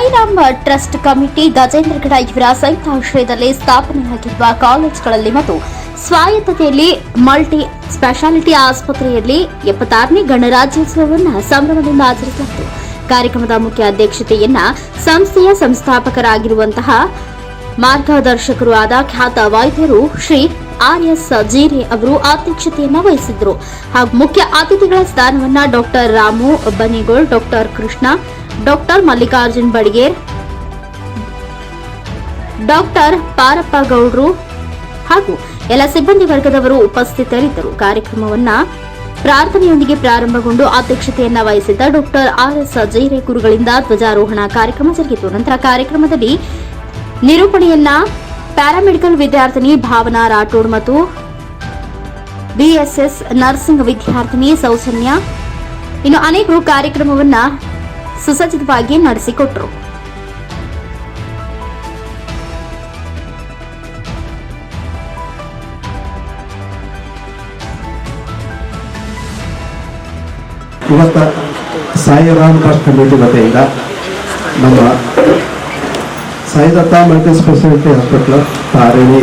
Sairam trust committee Gajendragad ಇವರ ಸಂಯುಕ್ತಾಶ್ರಯದಲ್ಲಿ ಸ್ಥಾಪನೆಯಾಗಿರುವ ಕಾಲೇಜುಗಳಲ್ಲಿ ಮತ್ತು ಸ್ವಾಯತ್ತತೆಯಲ್ಲಿ ಮಲ್ಟಿ ಸ್ಪೆಷಾಲಿಟಿ ಆಸ್ಪತ್ರೆಯಲ್ಲಿ ಎಪ್ಪತ್ತಾರನೇ ಗಣರಾಜ್ಯೋತ್ಸವವನ್ನು ಸಂಭ್ರಮದಿಂದ ಆಚರಿಸಲಾಯಿತು. ಕಾರ್ಯಕ್ರಮದ ಮುಖ್ಯ ಅಧ್ಯಕ್ಷತೆಯನ್ನ ಸಂಸ್ಥೆಯ ಸಂಸ್ಥಾಪಕರಾಗಿರುವಂತಹ ಮಾರ್ಗದರ್ಶಕರು ಆದ ಖ್ಯಾತ ವೈದ್ಯರು ಶ್ರೀ ಆರ್ ಎಸ್ ಜೀರೆ ಅವರು ಅಧ್ಯಕ್ಷತೆಯನ್ನ ವಹಿಸಿದ್ರು ಹಾಗೂ ಮುಖ್ಯ ಅತಿಥಿಗಳ ಸ್ಥಾನವನ್ನ doctor Ramu Banigol, doctor Krishna doctor Mallikarjun Badiger, doctor Parappa ಗೌಡ್ರು ಹಾಗೂ ಎಲ್ಲ ಸಿಬ್ಬಂದಿ ವರ್ಗದವರು ಉಪಸ್ಥಿತರಿದ್ದರು. ಕಾರ್ಯಕ್ರಮವನ್ನ ಪ್ರಾರ್ಥನೆಯೊಂದಿಗೆ ಪ್ರಾರಂಭಗೊಂಡು ಅಧ್ಯಕ್ಷತೆಯನ್ನ ವಹಿಸಿದ್ದ ಡಾಕ್ಟರ್ ಆರ್ ಎಸ್ ಜೈರೆ ಗುರುಗಳಿಂದ ಧ್ವಜಾರೋಹಣ ಕಾರ್ಯಕ್ರಮ ಜರುಗಿತು. ನಂತರ ಕಾರ್ಯಕ್ರಮದಲ್ಲಿ ನಿರೂಪಣೆಯನ್ನ ಪ್ಯಾರಾಮೆಡಿಕಲ್ ವಿದ್ಯಾರ್ಥಿನಿ ಭಾವನಾ ರಾಠೋಡ್ ಮತ್ತು ಬಿಎಸ್ಎಸ್ ನರ್ಸಿಂಗ್ ವಿದ್ಯಾರ್ಥಿನಿ ಸೌಸನ್ಯ ಇನ್ನು ಅನೇಕರು ಕಾರ್ಯಕ್ರಮವನ್ನ ಸುಸಜ್ಜಿತವಾಗಿ ನಡೆಸಿಕೊಟ್ರು. ಇವತ್ತ ಸಾಯಿರಾಮ್ ಟ್ರಸ್ಟ್ ಕಮಿಟಿ ವತಿಯಿಂದ ನಮ್ಮ Saidatta multi speciality hospital Tarini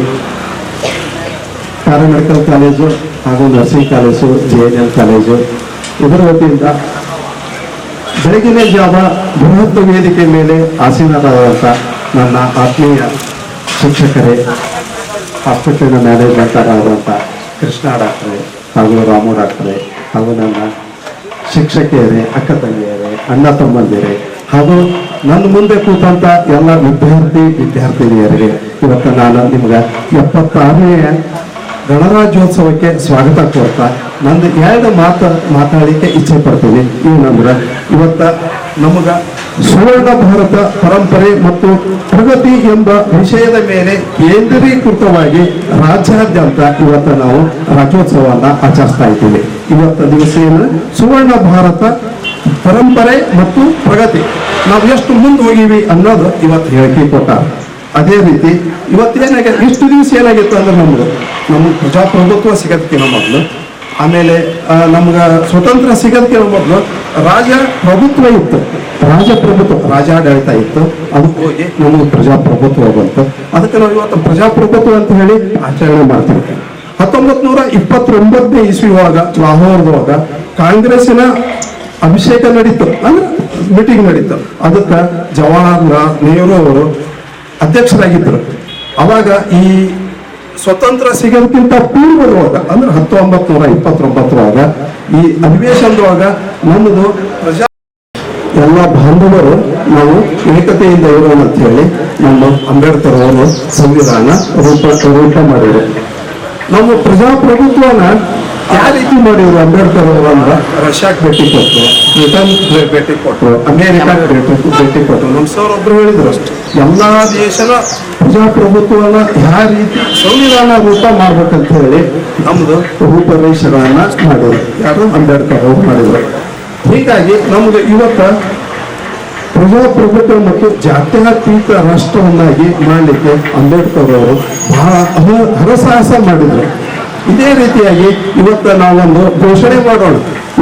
paramedical college ಹಾಗೂ nursing college J N L college ಇದರ ವತಿಯಿಂದ ಬೆಳಗಿನ ಜಾವ ಬೃಹತ್ ವೇದಿಕೆ ಮೇಲೆ ಆಸೀನರಾದಂಥ ನನ್ನ ಆತ್ಮೀಯ ಶಿಕ್ಷಕರೇ ಹಾಸ್ಪಿಟಲ್ನ ಮ್ಯಾನೇಜ್ಮೆಂಟ್ ಆದಂಥ ಕೃಷ್ಣ ಡಾಕ್ಟ್ರೆ, ಹಾಗೂ ರಾಮು ಡಾಕ್ಟ್ರೆ, ಹಾಗೂ ನನ್ನ ಶಿಕ್ಷಕಿಯರೇ, ಅಕ್ಕ ತಂಗಿಯರೇ, ಅಣ್ಣ ತಮ್ಮಂದಿರೇ, ಹಾಗೂ ನನ್ನ ಮುಂದೆ ಕೂತಂತ ಎಲ್ಲ ವಿದ್ಯಾರ್ಥಿ ವಿದ್ಯಾರ್ಥಿನಿಯರಿಗೆ ಇವತ್ತು ನಾನು ನಿಮ್ಗೆ ಎಪ್ಪತ್ತಾರನೆಯ ಗಣರಾಜ್ಯೋತ್ಸವಕ್ಕೆ ಸ್ವಾಗತ ಕೋರ್ತಾ, ನಂದು ಎರಡು ಮಾತು, ಮಾತಾಡಲಿಕ್ಕೆ ಇಚ್ಛೆ ಪಡ್ತೀನಿ ಏನಂದ್ರೆ ಇವತ್ತ ನಮಗ ಸುವರ್ಣ ಭಾರತ ಪರಂಪರೆ ಮತ್ತು ಪ್ರಗತಿ ಎಂಬ ವಿಷಯದ ಮೇಲೆ ಕೇಂದ್ರೀಕೃತವಾಗಿ ರಾಜ್ಯಾದ್ಯಂತ ಇವತ್ತು ನಾವು ರಾಜ್ಯೋತ್ಸವವನ್ನ ಆಚರಿಸ್ತಾ ಇದ್ದೀವಿ. ಇವತ್ತ ದಿವಸ ಏನು? ಸುವರ್ಣ ಭಾರತ ಪರಂಪರೆ ಮತ್ತು ಪ್ರಗತಿ. ನಾವು ಎಷ್ಟು ಮುಂದೆ ಹೋಗಿವಿ ಅನ್ನೋದು ಇವತ್ತು ಹೇಳಿಕೆ ಕೊಟ್ಟಾರ. ಅದೇ ರೀತಿ ಇವತ್ತೇನಾಗ ಇಷ್ಟು ದಿವಸ ಏನಾಗಿತ್ತು ಅಂದ್ರೆ ನಮ್ಗೆ? ನಮ್ಗೆ ಪ್ರಜಾಪ್ರಭುತ್ವ ಸಿಗೋದಕ್ಕಿಂತ ಮೊದಲು. ಆಮೇಲೆ ನಮ್ಗೆ ಸ್ವತಂತ್ರ ಸಿಗೋದಕ್ಕಿಂತ ಮೊದಲು ರಾಜ ಪ್ರಭುತ್ವ ಇತ್ತು. ರಾಜಪ್ರಭುತ್ವ ರಾಜಾಡಳಿತ ಇತ್ತು. ಅದು ಹೋಗಿ ನಮಗೆ ಪ್ರಜಾಪ್ರಭುತ್ವ ಬಂತು. ಅದಕ್ಕೆ ನಾವು ಇವತ್ತು ಪ್ರಜಾಪ್ರಭುತ್ವ ಅಂತ ಹೇಳಿ ಆಚರಣೆ ಮಾಡ್ತೀವಿ. ಹತ್ತೊಂಬತ್ ನೂರ ಇಪ್ಪತ್ತೊಂಬತ್ತನೇ ಇಸ್ವಿ ಒಳಗ, ಲಾಹೋರ್ದೊಳಗ ಕಾಂಗ್ರೆಸ್ಸಿನ ಅಭಿಷೇಕ ನಡೀತು. ಅಂದ್ರೆ ಮೀಟಿಂಗ್ ನಡೀತು. ಅದಕ್ಕೆ ಜವಾಹರ್ಲಾಲ್ ನೆಹರು ಅವರು ಅಧ್ಯಕ್ಷರಾಗಿದ್ದರು. ಅವಾಗ ಈ ಸ್ವತಂತ್ರ ಸಿಗೋದಕ್ಕಿಂತ ಪೂರ್ವದೊಳಗ ಅಂದ್ರೆ ಹತ್ತೊಂಬತ್ತು ನೂರ ಇಪ್ಪತ್ತೊಂಬತ್ತರೊಳಗ, ಈ ಅಧಿವೇಶನದೊಳಗ ನಮ್ಮದು ಪ್ರಜಾ ಎಲ್ಲ ಬಾಂಧವರು ನಾವು ಏಕತೆಯಿಂದ ಇರೋಣ ಅಂತ ಹೇಳಿ ನಮ್ಮ ಅಂಬೇಡ್ಕರ್ ಅವರು ಸಂವಿಧಾನ ರೂಪ ರೂಪ ಮಾಡಿದೆ ನಮ್ಮ ಪ್ರಜಾಪ್ರಭುತ್ವನ ಯಾವ ರೀತಿ ಮಾಡಿದ್ರು? ಅಂಬೇಡ್ಕರ್ ಅವರು ಅಂದ್ರೆ ರಷ್ಯಾಕ್ ಭೇಟಿ ಕೊಟ್ಟರು ಬ್ರಿಟನ್ ಭೇಟಿ ಕೊಟ್ಟರು ಅಮೇರಿಕಾ ಭೇಟಿ ಕೊಟ್ಟರು ನಮ್ಮ ಸರ್ ಒಬ್ರು ಹೇಳಿದ್ರು ಅಷ್ಟೇ. ಎಲ್ಲ ದೇಶದ ಪ್ರಜಾಪ್ರಭುತ್ವನ ಯಾವ ರೀತಿ ಸಂವಿಧಾನ ರೂಪ ಮಾಡ್ಬೇಕಂತ ಹೇಳಿ ನಮ್ದು ರೂಪರೇಷಗಳನ್ನ ಮಾಡಿದ್ರು. ಯಾರು? ಅಂಬೇಡ್ಕರ್ ಅವರು ಮಾಡಿದ್ರು. ಹೀಗಾಗಿ ನಮ್ದು ಇವತ್ತ ಪ್ರಜಾಪ್ರಭುತ್ವ ಮತ್ತು ಜಾತ್ಯತೀತ ರಾಷ್ಟ್ರವನ್ನಾಗಿ ಮಾಡಲಿಕ್ಕೆ ಅಂಬೇಡ್ಕರ್ ಅವರು ಬಹಳ ಹರಸಾಹಸ ಮಾಡಿದ್ರು. ಇದೇ ರೀತಿಯಾಗಿ ಇವತ್ತು ನಾವೊಂದು ಘೋಷಣೆ ಮಾಡೋಣ.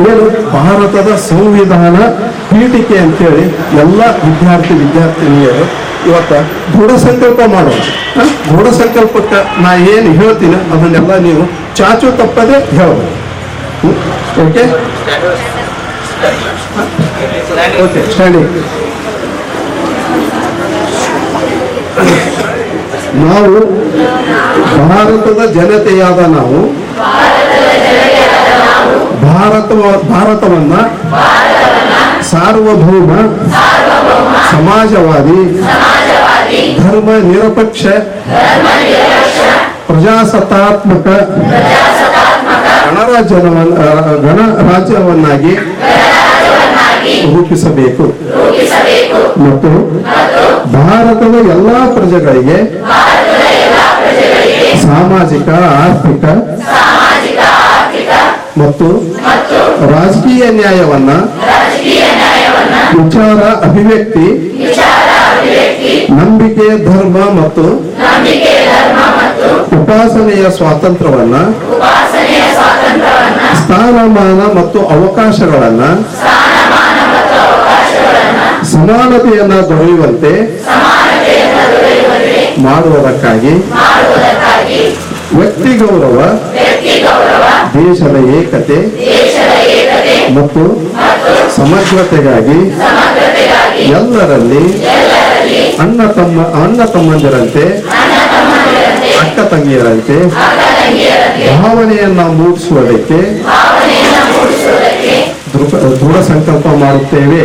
ಏನು ಭಾರತದ ಸಂವಿಧಾನ ಪೀಠಿಕೆ ಅಂತೇಳಿ ಎಲ್ಲ ವಿದ್ಯಾರ್ಥಿ ವಿದ್ಯಾರ್ಥಿನಿಯರು ಇವತ್ತು ದೃಢ ಸಂಕಲ್ಪ ಮಾಡೋಣ? ದೃಢ ಸಂಕಲ್ಪಕ್ಕೆ ನಾ ಏನು ಹೇಳ್ತೀನಿ ಅದನ್ನೆಲ್ಲ ನೀವು ಚಾಚು ತಪ್ಪದೆ ಹೇಳಬೇಕು ಓಕೆ? ಓಕೆ, ಸ್ಟ್ಯಾಂಡಿ ನಾವು ಭಾರತದ ಜನತೆಯಾದ ನಾವು. ಭಾರತ ಭಾರತವನ್ನ ಸಾರ್ವಭೌಮ, ಸಮಾಜವಾದಿ, ಧರ್ಮ ನಿರಪೇಕ್ಷ, ಪ್ರಜಾಸತ್ತಾತ್ಮಕ, ಗಣರಾಜ್ಯವನ್ನ ಗಣರಾಜ್ಯವನ್ನಾಗಿ ರೂಪಿಸಬೇಕು. ಮತ್ತು ಭಾರತದ ಎಲ್ಲಾ ಪ್ರಜೆಗಳಿಗೆ ಸಾಮಾಜಿಕ, ಆರ್ಥಿಕ ಮತ್ತು ರಾಜಕೀಯ ನ್ಯಾಯವನ್ನ ವಿಚಾರ ಅಭಿವ್ಯಕ್ತಿ ನಂಬಿಕೆ, ಧರ್ಮ ಮತ್ತು ಉಪಾಸನೆಯ ಸ್ವಾತಂತ್ರ್ಯವನ್ನ ಸ್ಥಾನಮಾನ ಮತ್ತು ಅವಕಾಶಗಳನ್ನ ಸಮಾನತೆಯನ್ನ ದೊರೆಯುವಂತೆ ಮಾಡುವುದಕ್ಕಾಗಿ ವ್ಯಕ್ತಿ ಗೌರವ ದೇಶದ ಏಕತೆ ಮತ್ತು ಸಮಗ್ರತೆಗಾಗಿ ಎಲ್ಲರಲ್ಲಿ ಅಣ್ಣ ತಮ್ಮ ಅಣ್ಣ ತಮ್ಮಂದಿರಂತೆ ಅಕ್ಕ ತಂಗಿಯರಂತೆ ಭಾವನೆಯನ್ನ ಮೂಡಿಸುವುದಕ್ಕೆ ದೃಢ ದೃಢ ಸಂಕಲ್ಪ ಮಾಡುತ್ತೇವೆ.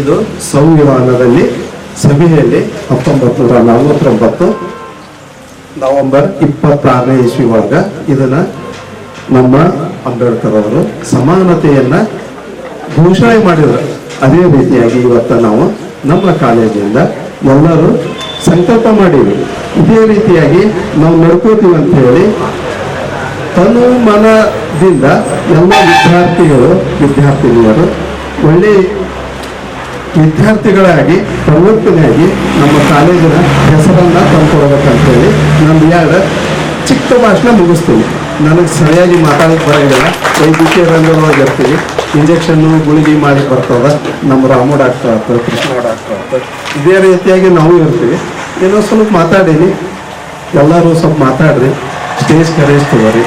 ಇದು ಸಂವಿಧಾನದಲ್ಲಿ ಸಭೆಯಲ್ಲಿ ಹತ್ತೊಂಬತ್ತು ನೂರ ನಲವತ್ತೊಂಬತ್ತು, ನವೆಂಬರ್ ಇಪ್ಪತ್ತಾರನೇ ಇಸ್ವಿ ಒಳಗ ಇದನ್ನ ನಮ್ಮ ಅಂಬೇಡ್ಕರ್ ಅವರು ಸಮಾನತೆಯನ್ನ ಘೋಷಣೆ ಮಾಡಿದ್ರು. ಅದೇ ರೀತಿಯಾಗಿ ಇವತ್ತ ನಾವು ನಮ್ಮ ಕಾಲೇಜಿಂದ ಎಲ್ಲರೂ ಸಂಕಲ್ಪ ಮಾಡೀವಿ ಇದೇ ರೀತಿಯಾಗಿ ನಾವು ನಡ್ಕೋತೀವಿ ಅಂತ ಹೇಳಿ ತನು ಮನದಿಂದ ಎಲ್ಲ ವಿದ್ಯಾರ್ಥಿಗಳು, ವಿದ್ಯಾರ್ಥಿನಿಯರು ಒಳ್ಳೆ ವಿದ್ಯಾರ್ಥಿಗಳಾಗಿ ಪ್ರವೃತ್ತಿಯಾಗಿ ನಮ್ಮ ಕಾಲೇಜಿನ ಹೆಸರನ್ನ ತಂದ್ಕೊಡ್ಬೇಕಂತೇಳಿ ನಾನು ಎರಡು ಚಿಕ್ಕ ಭಾಷಣ ಮುಗಿಸ್ತೀನಿ. ನನಗೆ ಸರಿಯಾಗಿ ಮಾತಾಡೋಕ್ಕೆ ಬರೋಂಗಿಲ್ಲ. ವೈದ್ಯಕೀಯ ರಂಗದೊಳಗೆ ಇರ್ತೀವಿ ಇಂಜೆಕ್ಷನ್ನು ಗುಳಿಗೆ ಮಾಡಿ ಬರ್ತದೆ ನಮ್ಮ ರಾಮು ಡಾಕ್ಟರ್ ಆಗ್ತದೆ ಕೃಷ್ಣ ಡಾಕ್ಟರ್ ಆಗ್ತದೆ ಇದೇ ರೀತಿಯಾಗಿ ನಾವು ಇರ್ತೀವಿ. ಏನೋ ಸ್ವಲ್ಪ ಮಾತಾಡೀನಿ. ಎಲ್ಲರೂ ಸ್ವಲ್ಪ ಮಾತಾಡ್ರಿ. ಸ್ಟೇಜ್ ಕರೆಸ್ತೀವ್ರಿ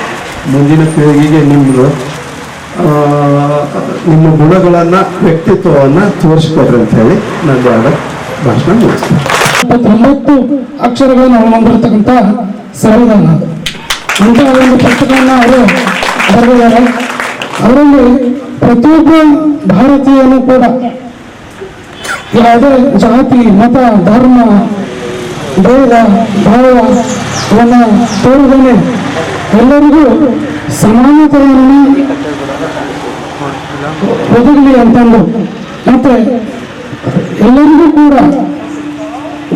ಮುಂದಿನ ಪೀಳಿಗೆಗೆ ನಿಮ್ಮದು ನಿಮ್ಮ ಗುಣಗಳನ್ನ, ವ್ಯಕ್ತಿತ್ವವನ್ನ ತೋರಿಸ್ಕೊಡ್ರಿ ಅಂತ ಹೇಳಿ ನಾನು ಎರಡು ಭಾಷಣ ಮುಗಿಸ್ತೀನಿ. ಅಕ್ಷರಗಳನ್ನು ಒಳಗೊಂಡಿರ್ತಕ್ಕಂಥ ಸಂವಿಧಾನ ಅಂತ ಒಂದು ಪುಸ್ತಕವನ್ನು ಅವರು ಬರೆದಿದ್ದಾರೆ. ಅದರಲ್ಲಿ ಪ್ರತಿಯೊಬ್ಬ ಭಾರತೀಯನೂ ಕೂಡ ಯಾವುದೇ ಜಾತಿ, ಮತ, ಧರ್ಮ, ಭೇದ ಭಾವವನ್ನು ತೋರಿದನೆ ಎಲ್ಲರಿಗೂ ಸಮಾನತೆಯನ್ನು ಒದಗಲಿ ಅಂತಂದು. ಮತ್ತೆ ಎಲ್ಲರಿಗೂ ಕೂಡ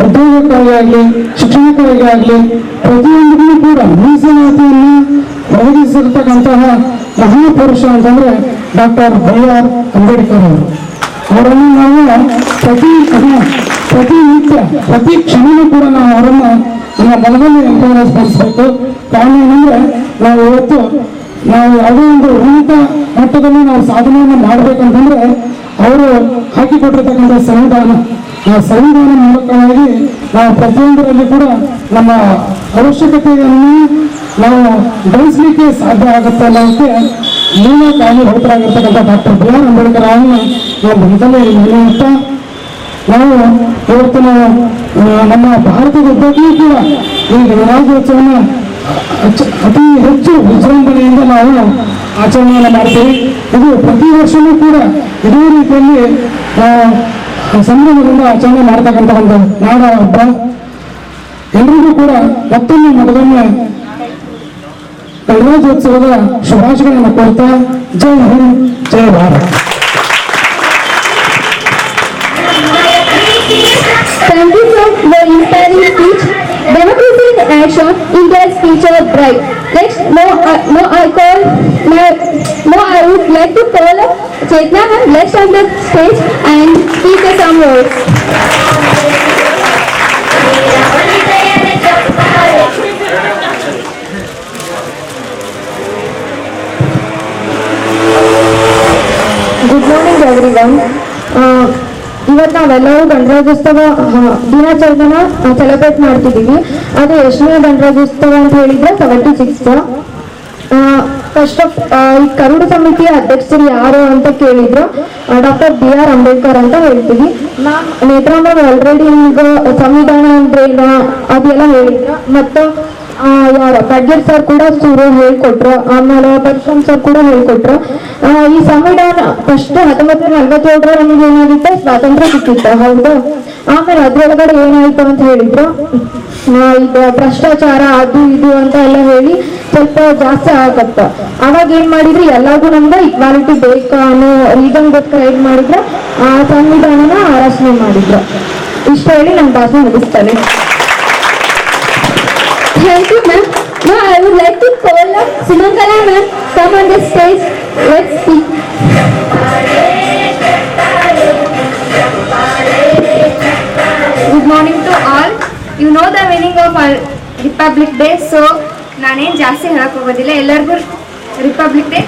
ಉದ್ಯೋಗಕ್ಕಾಗಿ ಆಗಲಿ, ಶಿಕ್ಷಣಕ್ಕಾಗಿ ಆಗಲಿ ಪ್ರತಿಯೊಂದಕ್ಕೂ ಕೂಡ ಮೀಸಲಾತಿಯನ್ನು ಒದಗಿಸಿರ್ತಕ್ಕಂತಹ ಮಹಾಪುರುಷ ಅಂತಂದ್ರೆ ಡಾಕ್ಟರ್ ಬಿ ಆರ್ ಅಂಬೇಡ್ಕರ್ ಅವರು. ಅವರನ್ನು ನಾವು ಪ್ರತಿ ಪ್ರತಿನಿತ್ಯ ಪ್ರತಿ ಕ್ಷಣವೂ ಕೂಡ ನಾವು ಅವರನ್ನು ನಮ್ಮ ಅಂತ ಸ್ಮರಿಸಬೇಕು ಕಾರಣ ಏನಂದ್ರೆ ನಾವು ಇವತ್ತು ನಾವು ಯಾವುದೇ ಒಂದು ಉನ್ನತ ಮಟ್ಟದಲ್ಲಿ ನಾವು ಸಾಧನೆಯನ್ನು ಮಾಡಬೇಕಂತಂದ್ರೆ ಅವರು ಹಾಕಿಕೊಟ್ಟಿರ್ತಕ್ಕಂಥ ಸಂವಿಧಾನ. ಆ ಸಂವಿಧಾನ ಮೂಲಕವಾಗಿ ನಾವು ಪ್ರತಿಯೊಂದರಲ್ಲಿ ಕೂಡ ನಮ್ಮ ಅವಶ್ಯಕತೆಯನ್ನು ನಾವು ಬೆಳೆಸಲಿಕ್ಕೆ ಸಾಧ್ಯ ಆಗುತ್ತೆ ಅನ್ನೋದಕ್ಕೆ ಮೂಲ ಕಾರಣಭೂತರಾಗಿರ್ತಕ್ಕಂಥ ಡಾಕ್ಟರ್ ಬಿ ಆರ್ ಅಂಬೇಡ್ಕರ್ ಅವರನ್ನು ನಾವು ಮೊದಲೇ ನಾವು ಇವತ್ತು ನಮ್ಮ ಭಾರತದ ಉದ್ದಕ್ಕೂ ಕೂಡ ಈ ಗಣರಾಜ್ಯೋತ್ಸವನ ಅತಿ ಹೆಚ್ಚು ವಿಜೃಂಭಣೆಯಿಂದ ನಾವು ಆಚರಣೆಯನ್ನು ಮಾಡ್ತೀವಿ. ಇದು ಪ್ರತಿ ವರ್ಷವೂ ಕೂಡ ಇದೇ ರೀತಿಯಲ್ಲಿ ಆ, ಸಂಭ್ರಮದಿಂದ ಆಚರಣೆ ಮಾಡ್ತಕ್ಕಂಥ ಒಂದು ನಾಡ ಹಬ್ಬ. ಎಲ್ರಿಗೂ ಕೂಡ ಮತ್ತೊಮ್ಮೆ ಮಗದೊಮ್ಮೆ ಗಣರಾಜ್ಯೋತ್ಸವದ ಶುಭಾಶಯಗಳನ್ನು ಕೊಡ್ತಾ ಜೈ ಹಿಂದ್ ಜೈ Bharat. Thank you for your inspiring speech. Democracy in action, India's future bright. Next, now, uh, now I call, now, now I would like to call Chaitanya ma'am left on the stage and speak some words. Good morning everyone. ಇವತ್ತು ನಾವೆಲ್ಲರೂ ಗಣರಾಜ್ಯೋತ್ಸವ ದಿನಾಚರಣೆನ celebrate ಮಾಡ್ತಿದ್ದೀವಿ. ಅದು ಎಷ್ಟನೇ ಗಣರಾಜ್ಯೋತ್ಸವ ಅಂತ ಹೇಳಿದ್ರೆ seventy six first of ಈ ಕರಡು ಸಮಿತಿಯ ಅಧ್ಯಕ್ಷರು ಯಾರು ಅಂತ ಕೇಳಿದ್ರು ಡಾಕ್ಟರ್ ಬಿ ಆರ್ ಅಂಬೇಡ್ಕರ್ ಅಂತ ಹೇಳ್ತೀವಿ. ನಾ ನೇತ್ರಾ ಮ್ಯಾಮ್ ಆಲ್ರೆಡಿ ಈಗ ಸಂವಿಧಾನ ಅಂದ್ರೆ ಅದೆಲ್ಲ ಹೇಳಿದ್ರು. ಮತ್ತು ಯಾರು? ಖಡ್ಗೇರ್ ಸರ್ ಕೂಡ ಸೂರ್ಯ ಹೇಳ್ಕೊಟ್ರು. ಆಮೇಲೆ ಪರಶುರಾಮ್ ಸರ್ ಕೂಡ ಹೇಳ್ಕೊಟ್ರು. ಈ ಸಂವಿಧಾನ ಫಸ್ಟ್ ಹತ್ತೊಂಬತ್ತು ನೂರ ನಲವತ್ತೇಳರ ನಮ್ಗೆ ಏನಾಗಿತ್ತು? ಸ್ವಾತಂತ್ರ್ಯ ಸಿಕ್ಕಿತ್ತು. ಹೌದು. ಆಮೇಲೆ ಅದ್ರೊಳಗಡೆ ಏನಾಯ್ತು ಅಂತ ಹೇಳಿದ್ರು? ಈಗ ಭ್ರಷ್ಟಾಚಾರ ಅದು ಇದು ಅಂತ ಎಲ್ಲ ಹೇಳಿ ಸ್ವಲ್ಪ ಜಾಸ್ತಿ ಆಗತ್ತ. ಅವಾಗ ಏನ್ ಮಾಡಿದ್ರು? ಎಲ್ಲರಿಗೂ ನಮ್ಗೆ ಇಕ್ವಾಲಿಟಿ ಬೇಕಾ ಅನ್ನೋ ರೀಸನ್ಗೋಸ್ಕರ ಏನ್ ಮಾಡಿದ್ರು? ಆ, ಸಂವಿಧಾನನ ರಚನೆ ಮಾಡಿದ್ರು. ಇಷ್ಟ ಹೇಳಿ ನಮ್ ಭಾಷೆ ಮುಗಿಸ್ತಾರೆ Thank you, ma'am. Now I would like to call up some ma'am. Come on the stage. Let's speak. Good morning to all you know the meaning of republic day so ನಾನೇನು ಜಾಸ್ತಿ ಹೇಳಕ್ ಹೋಗೋದಿಲ್ಲ ಎಲ್ಲರಿಗೂ ರಿಪಬ್ಲಿಕ್ ಡೇ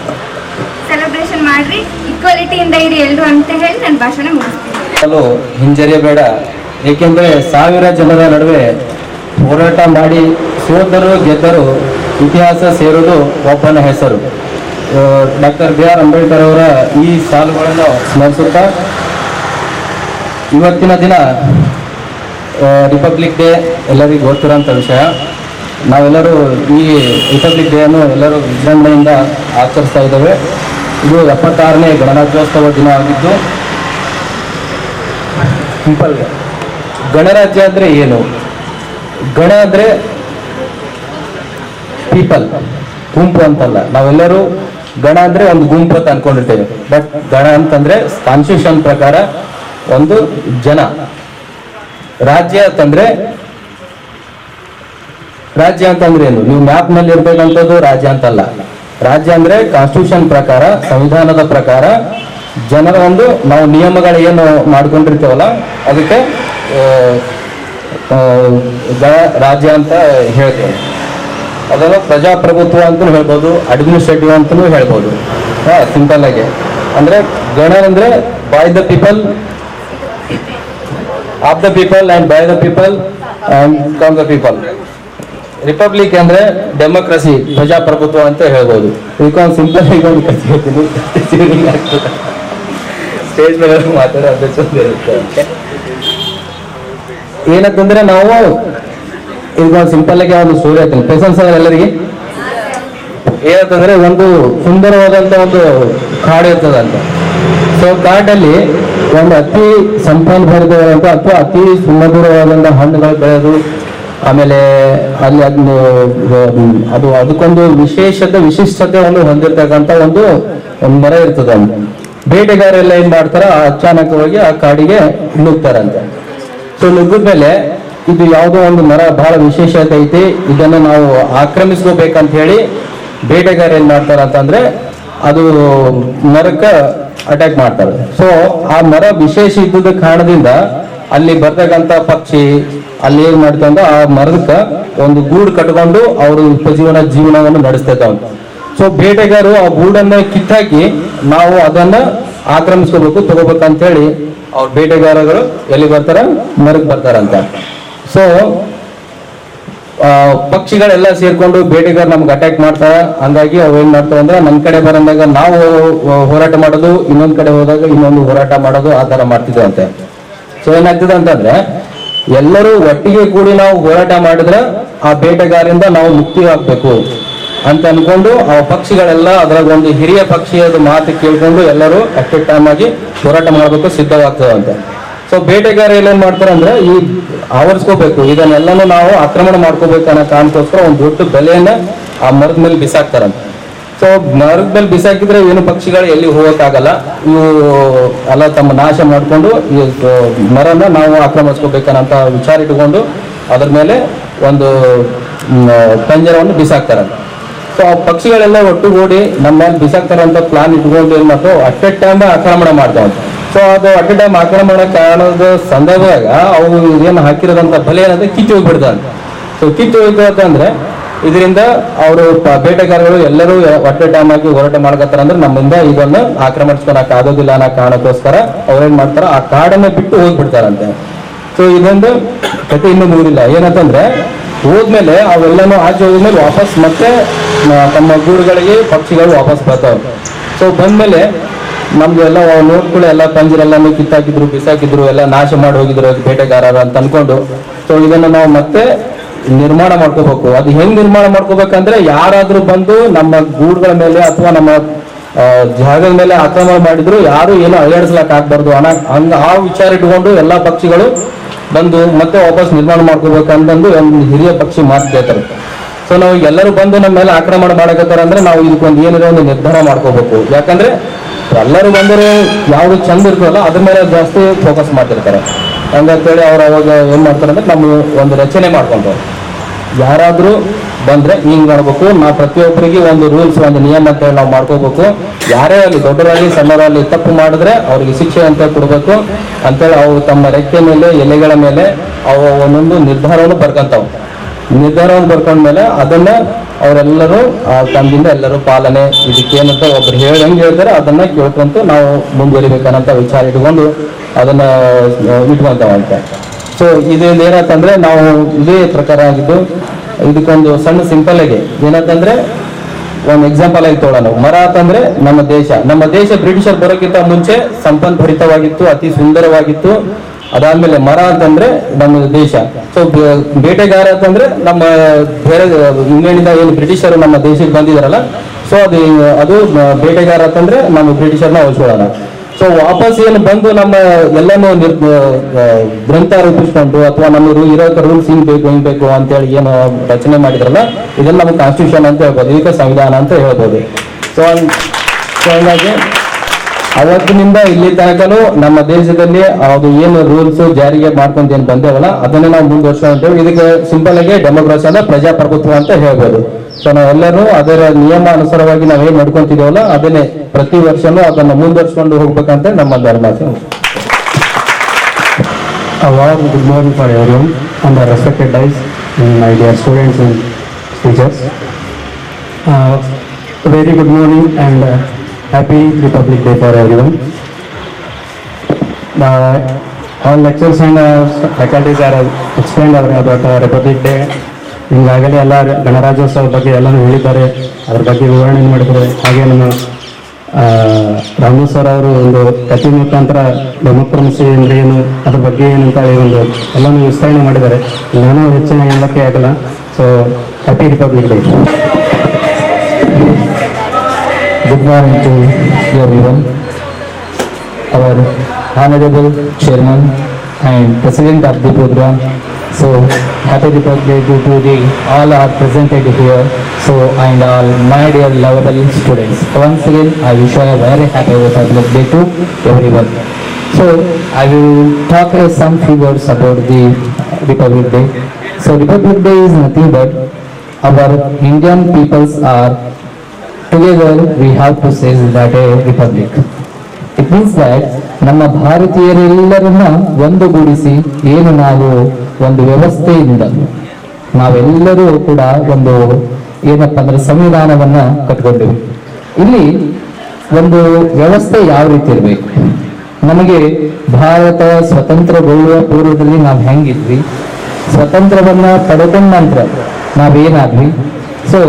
ಸೆಲೆಬ್ರೇಷನ್ ಮಾಡ್ರಿ ಇಕ್ವಾಲಿಟಿಯಿಂದ ಇರಿ ಎಲ್ಲರೂ ಅಂತ ಹೇಳಿ ನನ್ನ ಭಾಷಣ ಮುಗಿಸ್ತೀನಿ ಹಿಂಜರಿಯಬೇಡ ಏಕೆಂದರೆ ಸಾವಿರ ಜನರ ನಡುವೆ ಹೋರಾಟ ಮಾಡಿ ಸೋತರು ಗೆದ್ದರು, ಇತಿಹಾಸ ಸೇರೋದು ಒಬ್ಬನ ಹೆಸರು. ಡಾಕ್ಟರ್ ಬಿ ಆರ್ ಅಂಬೇಡ್ಕರ್ ಅವರ ಈ ಸಾಲುಗಳನ್ನು ಸ್ಮರಿಸುತ್ತಾ, ಇವತ್ತಿನ ದಿನ ರಿಪಬ್ಲಿಕ್ ಡೇ, ಎಲ್ಲರಿಗೂ ಗೊತ್ತಿರೋಂಥ ವಿಷಯ. ನಾವೆಲ್ಲರೂ ಈ ರಿಪಬ್ಲಿಕ್ ಡೇಯನ್ನು ಎಲ್ಲರೂ ವಿಜೃಂಭಣೆಯಿಂದ ಆಚರಿಸ್ತಾ ಇದ್ದೇವೆ. ಇದು ಎಪ್ಪತ್ತಾರನೇ ಗಣರಾಜ್ಯೋತ್ಸವ ದಿನ ಆಗಿದ್ದು ಸಿಂಪಲ್ ಗಣರಾಜ್ಯ ಅಂದರೆ ಏನು? ಗಣ ಅಂದ್ರೆ ಪೀಪಲ್ ಗುಂಪು ಅಂತಲ್ಲ. ನಾವೆಲ್ಲರೂ ಗಣ ಅಂದ್ರೆ ಒಂದು ಗುಂಪು ಅಂತ ಅನ್ಕೊಂಡಿರ್ತೇವೆ. ಬಟ್ ಗಣ ಅಂತಂದ್ರೆ ಕಾನ್ಸ್ಟಿಟ್ಯೂಷನ್ ಪ್ರಕಾರ ಒಂದು ಜನ. ರಾಜ್ಯ ಅಂತಂದ್ರೆ ರಾಜ್ಯ ಅಂತಂದ್ರೆ ಏನು? ನೀವು ಮ್ಯಾಪ್ನಲ್ಲಿ ಇರ್ಬೇಕಂತದ್ದು ರಾಜ್ಯ ಅಂತಲ್ಲ. ರಾಜ್ಯ ಅಂದ್ರೆ ಕಾನ್ಸ್ಟಿಟ್ಯೂಷನ್ ಪ್ರಕಾರ, ಸಂವಿಧಾನದ ಪ್ರಕಾರ ಜನರ ಒಂದು ನಾವು ನಿಯಮಗಳು ಏನು ಮಾಡ್ಕೊಂಡಿರ್ತೇವಲ್ಲ, ಅದಕ್ಕೆ ರಾಜ್ಯ ಅಂತ ಹೇಳ್ತೇವೆ. ಅದನ್ನು ಪ್ರಜಾಪ್ರಭುತ್ವ ಅಂತಲೂ ಹೇಳ್ಬೋದು ಅಡ್ಮಿನಿಸ್ಟ್ರೇಟಿವ್ ಅಂತಲೂ ಹೇಳ್ಬೋದು. ಹಾ ಸಿಂಪಲ್ ಆಗಿ. ಅಂದ್ರೆ ಗಣ ಅಂದ್ರೆ by the people of the people and by the people and from the people republic ಅಂದ್ರೆ ಡೆಮೋಕ್ರಸಿ ಪ್ರಜಾಪ್ರಭುತ್ವ ಅಂತ ಹೇಳ್ಬೋದು. ಇದಕ್ಕೊಂದು ಸಿಂಪಲ್ ಆಗಿ ಒಂದು ಕಥೆ ಹೇಳ್ತೀನಿ. ಸ್ಟೇಜ್ ಮೇಲೆ ಮಾತಾಡೋ ಅಭ್ಯಾಸ ಇರುತ್ತೆ ನಾವು ಇದಕ್ಕೊಂದು ಸಿಂಪಲ್ ಆಗಿ ಒಂದು ಸ್ಟೋರಿ ಹೇಳ್ತೀನಿ ಪೇಸನ್ಸ್ ಎಲ್ಲರಿಗೆ? ಏನಂತಂದ್ರೆ ಒಂದು ಸುಂದರವಾದಂತ ಒಂದು ಕಾಡು ಇರ್ತದಂತ. ಸೊ ಕಾಡಲ್ಲಿ ಒಂದು ಅತಿ ಸಂಪನ್ಭರಿತವಾದಂತ ಅಥವಾ ಅತಿ ಸುಮಧುರವಾದಂತ ಹಣ್ಣುಗಳು ಬೆಳೆದು, ಆಮೇಲೆ ಅಲ್ಲಿ ಅದನ್ನು ಅದು ಅದಕ್ಕೊಂದು ವಿಶೇಷತೆ ವಿಶಿಷ್ಟತೆ ಒಂದು ಹೊಂದಿರತಕ್ಕಂತ ಒಂದು ಒಂದು ಮರ ಇರ್ತದೆ ಅಂತ ಬೇಟೆಗಾರೆಲ್ಲ ಏನ್ ಮಾಡ್ತಾರ ಅಚಾನಕವಾಗಿ ಆ ಕಾಡಿಗೆ ನುಗ್ತಾರಂತೆ ಸೊ ನುಗ್ಗಿದ್ಮೇಲೆ ಇದು ಯಾವುದೋ ಒಂದು ಮರ ಬಹಳ ವಿಶೇಷತೆ ಐತಿ. ಇದನ್ನು ನಾವು ಆಕ್ರಮಿಸ್ಕೋಬೇಕಂತ ಹೇಳಿ ಬೇಟೆಗಾರ ಏನು ಮಾಡ್ತಾರೆ ಅಂತಂದರೆ ಅದು ಮರಕ್ಕೆ ಅಟ್ಯಾಕ್ ಮಾಡ್ತಾರೆ. ಸೊ ಆ ಮರ ವಿಶೇಷ ಇದ್ದುದ ಕಾರಣದಿಂದ ಅಲ್ಲಿ ಬರ್ತಕ್ಕಂಥ ಪಕ್ಷಿ, ಅಲ್ಲಿ ಏನ್ ಮಾಡ್ತಂದ್ರೆ ಆ ಮರದಕ್ಕೆ ಒಂದು ಗೂಡು ಕಟ್ಕೊಂಡು ಅವರು ಉಪಜೀವನ ಜೀವನವನ್ನು ನಡೆಸ್ತಿರ್ತಾವ ಸೊ ಬೇಟೆಗಾರರು ಆ ಗೂಡನ್ನ ಕಿತ್ತಾಕಿ ನಾವು ಅದನ್ನ ಆಕ್ರಮಿಸ್ಕೋಬೇಕು ತಗೋಬೇಕಂತ ಹೇಳಿ ಅವ್ರ ಬೇಟೆಗಾರರು ಎಲ್ಲಿ ಬರ್ತಾರ? ಮರಕ್ ಬರ್ತಾರಂತ. ಸೊ ಪಕ್ಷಿಗಳೆಲ್ಲ ಸೇರ್ಕೊಂಡು ಬೇಟೆಗಾರ ನಮ್ಗೆ ಅಟ್ಯಾಕ್ ಮಾಡ್ತಾರೆ. ಹಂಗಾಗಿ ಅವ್ರು ಏನ್ ಮಾಡ್ತಾರೆ ಅಂದ್ರೆ ನಮ್ಮ ಕಡೆ ಬರಂದಾಗ ನಾವು ಹೋರಾಟ ಮಾಡೋದು, ಇನ್ನೊಂದ್ ಕಡೆ ಹೋದಾಗ ಇನ್ನೊಂದು ಹೋರಾಟ ಮಾಡೋದು ಆ ತರ ಮಾಡ್ತಿದ್ದೆ ಅಂತೆ ಸೊ ಏನಾಗ್ತದೆ ಅಂತಂದ್ರೆ ಎಲ್ಲರೂ ಒಟ್ಟಿಗೆ ಕೂಡಿ ನಾವು ಹೋರಾಟ ಮಾಡಿದ್ರೆ ಆ ಬೇಟೆಗಾರಿಂದ ನಾವು ಮುಕ್ತಿ ಆಗ್ಬೇಕು ಅಂತ ಅನ್ಕೊಂಡು ಆ ಪಕ್ಷಿಗಳೆಲ್ಲ ಅದ್ರಾಗ ಒಂದು ಹಿರಿಯ ಪಕ್ಷಿಯದು ಮಾತು ಕೇಳ್ಕೊಂಡು ಎಲ್ಲರೂ ಅಟ್ ಟೈಮ್ ಆಗಿ ಹೋರಾಟ ಮಾಡಬೇಕು ಸಿದ್ಧವಾಗ್ತದೆ ಅಂತ ಸೊ ಬೇಟೆಗಾರ ಏನೇನ್ ಮಾಡ್ತಾರೆ ಅಂದ್ರೆ ಈ ಆವರಿಸ್ಕೋಬೇಕು. ಇದನ್ನೆಲ್ಲನೂ ನಾವು ಆಕ್ರಮಣ ಮಾಡ್ಕೋಬೇಕು ಅನ್ನೋ ಕಾರಣಕ್ಕೋಸ್ಕರ ಒಂದು ದೊಡ್ಡ ಬೆಲೆಯನ್ನ ಆ ಮರದ ಮೇಲೆ ಬಿಸಾಕ್ತಾರಂತ. ಸೊ ಮರದ ಮೇಲೆ ಬಿಸಾಕಿದ್ರೆ ಏನು ಪಕ್ಷಿಗಳು ಎಲ್ಲಿ ಹೋಗೋಕ್ಕಾಗಲ್ಲ. ಇವು ಎಲ್ಲ ತಮ್ಮ ನಾಶ ಮಾಡ್ಕೊಂಡು ಈ ಮರನ ನಾವು ಆಕ್ರಮಿಸ್ಕೋಬೇಕನ್ನಂತ ವಿಚಾರ ಇಟ್ಕೊಂಡು ಅದ್ರ ಮೇಲೆ ಒಂದು ಪಂಜರವನ್ನು ಬಿಸಾಕ್ತಾರಂತ. ಸೊ ಆ ಪಕ್ಷಿಗಳೆಲ್ಲ ಒಟ್ಟುಗೂಡಿ ನಮ್ಮ ಮೇಲೆ ಬಿಸಾಕ್ತಾರಂತ ಪ್ಲಾನ್ ಇಟ್ಕೊಂಡು ಏನ್ ಮಾಡ್ತಾವ ಅಟ್ ಎ ಟೈಮ್ ಆಕ್ರಮಣ ಮಾಡ್ತಾವ ಸೊ ಅದು ಅಟ್ ಆಕ್ರಮಣ ಕಾರಣದ ಸಂದರ್ಭದಾಗ ಅವು ಏನು ಹಾಕಿರೋದಂತ ಬಲೆ ಏನಂದ್ರೆ ಕಿತ್ತು ಹೋಗ್ಬಿಡ್ತಾವೆ ಸೊ ಕಿತ್ತು ಹೋಗ್ಬೇಕು ಅಂತಂದ್ರೆ ಇದರಿಂದ ಅವರು ಬೇಟೆಗಾರರು ಎಲ್ಲರೂ ಒಟ್ಟೆ ಟೈಮ್ ಆಗಿ ಹೋರಾಟ ಮಾಡ್ಕತ್ತಾರ ಅಂದ್ರೆ ನಮ್ಮಿಂದ ಇದನ್ನು ಆಕ್ರಮಿಸ್ಕೊಳಕ್ ಆಗೋದಿಲ್ಲ ಅನ್ನೋ ಕಾರಣಕ್ಕೋಸ್ಕರ ಅವ್ರೇನ್ ಮಾಡ್ತಾರ ಆ ಕಾಡನ್ನ ಬಿಟ್ಟು ಹೋಗ್ಬಿಡ್ತಾರಂತೆ. ಸೊ ಇದೊಂದು ಕತೆ ಇನ್ನೂ ಮೂರಿಲ್ಲ ಏನಂತಂದ್ರೆ ಹೋದ್ಮೇಲೆ ಅವೆಲ್ಲನೂ ಆಚೆ ಹೋದ್ಮೇಲೆ ವಾಪಸ್ ಮತ್ತೆ ತಮ್ಮ ಗೂಡುಗಳಿಗೆ ಪಕ್ಷಿಗಳು ವಾಪಸ್ ಬರ್ತಾವೆ ಸೊ ಬಂದ್ಮೇಲೆ ನಮ್ದು ಎಲ್ಲ ನೋಟ್ಗಳು ಎಲ್ಲ ಪಂಜರೆಲ್ಲಾನು ಕಿತ್ತಾಕಿದ್ರು, ಬಿಸಾಕಿದ್ರು, ಎಲ್ಲ ನಾಶ ಮಾಡಿ ಹೋಗಿದ್ರು ಬೇಟೆಗಾರರು ಅಂತ ಅನ್ಕೊಂಡು. ಸೊ ಇದನ್ನ ನಾವು ಮತ್ತೆ ನಿರ್ಮಾಣ ಮಾಡ್ಕೋಬೇಕು. ಅದು ಹೆಂಗ್ ನಿರ್ಮಾಣ ಮಾಡ್ಕೋಬೇಕಂದ್ರೆ ಯಾರಾದ್ರೂ ಬಂದು ನಮ್ಮ ಗೂಡುಗಳ ಮೇಲೆ ಅಥವಾ ನಮ್ಮ ಜಾಗದ ಮೇಲೆ ಆಕ್ರಮಣ ಮಾಡಿದ್ರು, ಯಾರು ಏನು ಅಲ್ಲಾಡಿಸ್ಲಕ್ ಆಗ್ಬಾರ್ದು. ಅನ, ಹಂಗ ಆ ವಿಚಾರ ಇಟ್ಕೊಂಡು ಎಲ್ಲಾ ಪಕ್ಷಿಗಳು ಬಂದು ಮತ್ತೆ ವಾಪಸ್ ನಿರ್ಮಾಣ ಮಾಡ್ಕೋಬೇಕಂತಂದು ಒಂದು ಹಿರಿಯ ಪಕ್ಷಿ ಮಾತು ಕೇಳ್ತಾರೆ. ಸೊ ನಾವು ಎಲ್ಲರೂ ಬಂದು ನಮ್ಮ ಮೇಲೆ ಆಕ್ರಮಣ ಮಾಡಕತ್ತಾರ ಅಂದ್ರೆ ನಾವು ಇದಕ್ಕೊಂದು ಏನಿದೆ ಒಂದು ನಿರ್ಧಾರ ಮಾಡ್ಕೋಬೇಕು. ಯಾಕಂದ್ರೆ ಎಲ್ಲರೂ ಬಂದರೆ ಯಾವುದು ಚಂದ ಇರ್ತದಲ್ಲ, ಅದ್ರ ಮೇಲೆ ಜಾಸ್ತಿ ಫೋಕಸ್ ಮಾಡ್ತಿರ್ತಾರೆ. ಹಂಗಂತೇಳಿ ಅವ್ರು ಅವಾಗ ಏನು ಮಾಡ್ತಾರೆ ಅಂದ್ರೆ ನಮ್ಮ ಒಂದು ರಚನೆ ಮಾಡ್ಕೊಂಡು ಯಾರಾದರೂ ಬಂದ್ರೆ ಹಿಂಗೆ ಮಾಡ್ಬೇಕು ನಾವು ಪ್ರತಿಯೊಬ್ಬರಿಗೆ ಒಂದು ರೂಲ್ಸ್ ಒಂದು ನಿಯಮ ಅಂತ ನಾವು ಮಾಡ್ಕೋಬೇಕು. ಯಾರೇ ಅಲ್ಲಿ ದೊಡ್ಡರಾಗಲಿ ಸಣ್ಣರಲ್ಲಿ ತಪ್ಪು ಮಾಡಿದ್ರೆ ಅವ್ರಿಗೆ ಶಿಕ್ಷೆ ಅಂತ ಕೊಡ್ಬೇಕು. ಅಂತೇಳಿ ಅವರು ತಮ್ಮ ರೆಕ್ಕೆ ಮೇಲೆ, ಎಲೆಗಳ ಮೇಲೆ, ಅವು ಒಂದೊಂದು ನಿರ್ಧಾರವನ್ನು ಬರ್ಕಂತಾವ್ ನಿರ್ಧಾರವನ್ನು ಬರ್ಕೊಂಡ್ಮೇಲೆ ಅದನ್ನ ಅವರೆಲ್ಲರೂ ತಂದಿಂದ ಎಲ್ಲರೂ ಪಾಲನೆ, ಇದಕ್ಕೇನಂತ ಒಬ್ರು ಹೇಳಿ ಹೆಂಗೆ ಹೇಳ್ತಾರೆ, ಅದನ್ನ ಕೇಳ್ಕೊಂತ ನಾವು ಮುಂದುವರಿಬೇಕನ್ನಂತ ವಿಚಾರ ಇಟ್ಕೊಂಡು ಅದನ್ನ ಇಟ್ಕೊಂತಾವಂತೆ. ಸೊ ಇದೇನು ಏನಂತಂದ್ರೆ ನಾವು ಇದೇ ಪ್ರಕಾರ ಆಗಿದ್ದು, ಇದಕ್ಕೊಂದು ಸಣ್ಣ ಸಿಂಪಲ್ ಆಗಿ, ಏನಂತಂದ್ರೆ ಒಂದು ಎಕ್ಸಾಂಪಲ್ ಆಗಿ ತಗೊಳ್ಳೋಣ ಮರ ಅಂತಂದ್ರೆ ನಮ್ಮ ದೇಶ. ನಮ್ಮ ದೇಶ ಬ್ರಿಟಿಷರ್ ಬರೋಕ್ಕಿಂತ ಮುಂಚೆ ಸಂಪನ್ಭರಿತವಾಗಿತ್ತು ಅತಿ ಸುಂದರವಾಗಿತ್ತು. ಅದಾದ್ಮೇಲೆ ಮರ ಅಂತಂದ್ರೆ ನಮ್ಮ ದೇಶ. ಸೊ ಬೇಟೆಗಾರ ಅಂತಂದ್ರೆ ನಮ್ಮ ಬೇರೆ, ಇಂಗ್ಲೆಂಡಿಂದ ಏನು ಬ್ರಿಟಿಷರು ನಮ್ಮ ದೇಶಕ್ಕೆ ಬಂದಿದಾರಲ್ಲ ಸೊ ಅದು ಅದು ಬೇಟೆಗಾರ ಅಂತಂದ್ರೆ ನಮ್ಮ ಬ್ರಿಟಿಷರ್ನ ಉಳಿಸ್ಕೊಳ್ಳೋಣ ಸೊ ವಾಪಸ್ ಏನು ಬಂದು ನಮ್ಮ ಎಲ್ಲನೂ ನಿರ್ ಗ್ರಂಥ ರೂಪಿಸ್ಕೊಂಡು ಅಥವಾ ನಮ್ಮ ಇರೋ ರೂಲ್ಸ್ ಹಿಂಗ್ ಬೇಕು ಹಿಂಗ್ ಬೇಕು ಅಂತೇಳಿ ಏನು ರಚನೆ ಮಾಡಿದ್ರಲ್ಲ ಇದನ್ನ ನಮ್ಮ ಕಾನ್ಸ್ಟಿಟ್ಯೂಷನ್ ಅಂತ ಹೇಳ್ಬೋದು, ಇದಕ್ಕೆ ಸಂವಿಧಾನ ಅಂತ ಹೇಳ್ಬೋದು. ಸೊ ಸೊ ಹಂಗಾಗಿ ಅವತ್ತಿನಿಂದ ಇಲ್ಲಿ ತನಕನೂ ನಮ್ಮ ದೇಶದಲ್ಲಿ ಅದು ಏನು ರೂಲ್ಸ್ ಜಾರಿಗೆ ಮಾಡ್ಕೊಂತ ಏನ್ ಬಂದೇವಲ್ಲ, ಅದನ್ನ ನಾವು ಮುಂದುವರ್ಸ್ಕೊಂಡೇವೆ ಇದಕ್ಕೆ ಸಿಂಪಲ್ ಆಗಿ ಡೆಮೋಕ್ರಸಿ ಅಂದ್ರೆ ಪ್ರಜಾಪ್ರಭುತ್ವ ಅಂತ ಹೇಳ್ಬೋದು. ಸೊ ನಾವೆಲ್ಲರೂ ಅದರ ನಿಯಮ ಅನುಸಾರವಾಗಿ ನಾವೇನ್ ನಡ್ಕೊಂತಿದ್ದೇವಲ್ಲ ಅದನ್ನೇ ಪ್ರತಿ ವರ್ಷನೂ ಅದನ್ನ ಮುಂದುವರ್ಸ್ಕೊಂಡು ಹೋಗ್ಬೇಕಂತ ನಮ್ಮ ಧರ್ಮ. Warm good morning for everyone. Happy republic day for all lectures and uh, faculties are explained about uh, Republic Day. ಈಗಾಗಲೇ ಎಲ್ಲ ಗಣರಾಜ್ಯೋತ್ಸವ ಬಗ್ಗೆ ಎಲ್ಲನೂ ಹೇಳಿದ್ದಾರೆ. ಅದ್ರ ಬಗ್ಗೆ ವಿವರಣೆ ಮಾಡಿದ್ದಾರೆ. ಹಾಗೆ ನಮ್ಮ ರಾಮು ಸರ್ ಅವರು ಒಂದು ಕಥೆ ಮುಖಾಂತರ ಡೆಮೋಕ್ರಮಸಿ ಅಂದ್ರೆ ಏನು ಅದ್ರ ಬಗ್ಗೆ ಏನು ಅಂತ ಒಂದು ಎಲ್ಲನೂ ವಿಸ್ತರಣೆ ಮಾಡಿದ್ದಾರೆ. ನಾನು ಹೆಚ್ಚಿನ ಹೇಳಕ್ಕೆ ಆಗಲ್ಲ. So happy republic day Good morning to everyone. Our honorable chairman and president of the program. So happy Republic Day to the all are presented here. So and all my dear lovable students. Once again, I wish you a very happy Republic Day to everyone. So I will talk uh, some few words about the Republic Day. So Republic Day is nothing but our Indian peoples are together we have to save that a republic it means that ನಮ್ಮ ಭಾರತೀಯರೆಲ್ಲರನ್ನ ಒಂದುಗೂಡಿಸಿ ಏನು ನಾವು ಒಂದು ವ್ಯವಸ್ಥೆಯಿಂದ, ನಾವೆಲ್ಲರೂ ಕೂಡ ಒಂದು ಏನಪ್ಪ ಅಂದ್ರೆ ಸಂವಿಧಾನವನ್ನ ಕಟ್ಕೊಂಡಿವಿ. ಇಲ್ಲಿ ಒಂದು ವ್ಯವಸ್ಥೆ ಯಾವ ರೀತಿ ಇರಬೇಕು? ನಮಗೆ ಭಾರತ ಸ್ವತಂತ್ರಗೊಳ್ಳುವ ಪೂರ್ವದಲ್ಲಿ ನಾವು ಹೆಂಗಿದ್ವಿ? ಸ್ವತಂತ್ರವನ್ನ ಪಡೆದ ನಂತರ ನಾವೇನಾದ್ವಿ? ಸೊ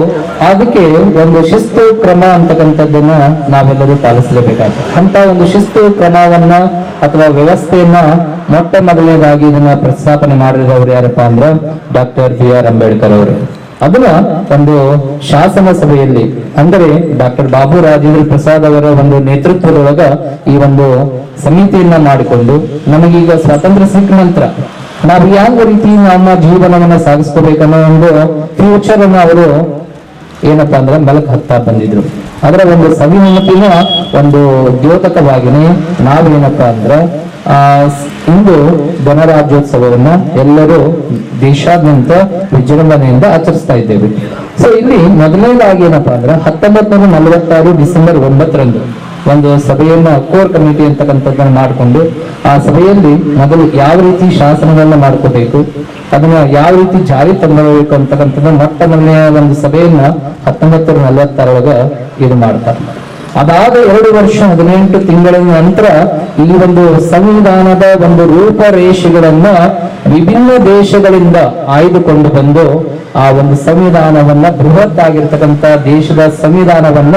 ಅದಕ್ಕೆ ಒಂದು ಶಿಸ್ತು ಕ್ರಮ ಅಂತಕ್ಕಂಥದ್ದನ್ನ ನಾವೆಲ್ಲರೂ ಪಾಲಿಸಲೇಬೇಕಾಗ್ತದೆ ಅಂತ ಒಂದು ಶಿಸ್ತು ಕ್ರಮವನ್ನ ಅಥವಾ ವ್ಯವಸ್ಥೆಯನ್ನ ಮೊಟ್ಟ ಮೊದಲನೇದಾಗಿ ಇದನ್ನ ಪ್ರಸ್ತಾಪನೆ ಮಾಡಿರೋರು ಯಾರಪ್ಪ ಅಂದ್ರೆ ಡಾಕ್ಟರ್ ಬಿ ಆರ್ ಅಂಬೇಡ್ಕರ್ ಅವರು. ಅದನ್ನ ಒಂದು ಶಾಸನ ಸಭೆಯಲ್ಲಿ, ಅಂದರೆ ಡಾಕ್ಟರ್ ಬಾಬು ರಾಜೇಂದ್ರ ಪ್ರಸಾದ್ ಅವರ ಒಂದು ನೇತೃತ್ವದೊಳಗ ಈ ಒಂದು ಸಮಿತಿಯನ್ನ ಮಾಡಿಕೊಂಡು, ನಮಗೀಗ ಸ್ವಾತಂತ್ರ್ಯ ಸಿಕ್ಕ ನಂತರ ನಾವು ಯಾವ ರೀತಿ ನಮ್ಮ ಜೀವನವನ್ನ ಸಾಗಿಸ್ಕೋಬೇಕನ್ನೋ ಒಂದು ಫ್ಯೂಚರ್ ಅನ್ನ ಅವರು ಏನಪ್ಪಾ ಅಂದ್ರೆ ಮಲಕ್ ಹತ್ತಾ ಬಂದಿದ್ರು. ಅದರ ಒಂದು ಸವಿನೆನಪಿನ ಒಂದು ದ್ಯೋತಕವಾಗಿನೇ ನಾವೇನಪ್ಪಾ ಅಂದ್ರೆ, ಆ, ಇಂದು ಗಣರಾಜ್ಯೋತ್ಸವವನ್ನ ಎಲ್ಲರೂ ದೇಶಾದ್ಯಂತ ವಿಜೃಂಭಣೆಯಿಂದ ಆಚರಿಸ್ತಾ ಇದ್ದೇವೆ. ಸೊ ಇಲ್ಲಿ ಮೊದಲನೇದಾಗಿ ಏನಪ್ಪಾ ಅಂದ್ರೆ ಹತ್ತೊಂಬತ್ತು ನೂರ ನಲವತ್ತಾರು ಡಿಸೆಂಬರ್ ಒಂಬತ್ತರಂದು ಒಂದು ಸಭೆಯನ್ನ ಕೋರ್ ಕಮಿಟಿ ಅಂತಕ್ಕಂಥದ್ದನ್ನ ಮಾಡಿಕೊಂಡು ಆ ಸಭೆಯಲ್ಲಿ ಮೊದಲು ಯಾವ ರೀತಿ ಶಾಸನಗಳನ್ನ ಮಾಡ್ಕೋಬೇಕು, ಅದನ್ನ ಯಾವ ರೀತಿ ಜಾರಿ ತಂದಬೇಕು ಅಂತಕ್ಕಂಥದ್ದು ಮೊಟ್ಟ ಮೊನ್ನೆಯ ಒಂದು ಸಭೆಯನ್ನ ಹತ್ತೊಂಬತ್ತು ನಲವತ್ತಾರೊಳಗ ಇದು ಮಾಡ್ತಾರೆ. ಅದಾದ ಎರಡು ವರ್ಷ ಹದಿನೆಂಟು ತಿಂಗಳ ನಂತರ ಈ ಒಂದು ಸಂವಿಧಾನದ ಒಂದು ರೂಪರೇಷೆಗಳನ್ನ ವಿಭಿನ್ನ ದೇಶಗಳಿಂದ ಆಯ್ದುಕೊಂಡು ಬಂದು ಆ ಒಂದು ಸಂವಿಧಾನವನ್ನ ಬೃಹತ್ ಆಗಿರ್ತಕ್ಕಂಥ ದೇಶದ ಸಂವಿಧಾನವನ್ನ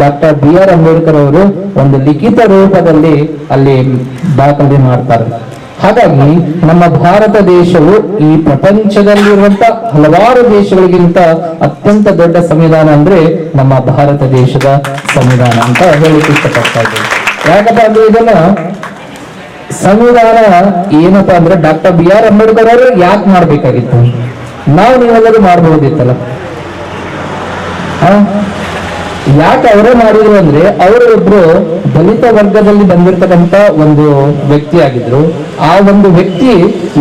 ಡಾಕ್ಟರ್ ಬಿ ಆರ್ ಅಂಬೇಡ್ಕರ್ ಅವರು ಒಂದು ಲಿಖಿತ ರೂಪದಲ್ಲಿ ಅಲ್ಲಿ ದಾಖಲೆ ಮಾಡ್ತಾರೆ. ಹಾಗಾಗಿ ನಮ್ಮ ಭಾರತ ದೇಶವು ಈ ಪ್ರಪಂಚದಲ್ಲಿರುವಂತ ಹಲವಾರು ದೇಶಗಳಿಗಿಂತ ಅತ್ಯಂತ ದೊಡ್ಡ ಸಂವಿಧಾನ ಅಂದ್ರೆ ನಮ್ಮ ಭಾರತ ದೇಶದ ಸಂವಿಧಾನ ಅಂತ ಹೇಳಿಕ್ಕೆ ಇಷ್ಟಪಡ್ತಾ ಇದ್ದೇವೆ ಯಾಕಪ್ಪ ಅಂದ್ರೆ ಇದನ್ನ ಸಂವಿಧಾನ ಏನಪ್ಪಾ ಅಂದ್ರೆ ಡಾಕ್ಟರ್ ಬಿ ಆರ್ ಅಂಬೇಡ್ಕರ್ ಅವರು ಯಾಕೆ ಮಾಡ್ಬೇಕಾಗಿತ್ತು? ನಾವು ನೀವೆಲ್ಲರೂ ಮಾಡಬಹುದಿತ್ತಲ್ಲ? ಯಾಕೆ ಅವರೇ ಮಾಡಿದ್ರು ಅಂದ್ರೆ ಅವರೊಬ್ರು ದಲಿತ ವರ್ಗದಲ್ಲಿ ಬಂದಿರತಕ್ಕಂತ ಒಂದು ವ್ಯಕ್ತಿ ಆಗಿದ್ರು ಆ ಒಂದು ವ್ಯಕ್ತಿ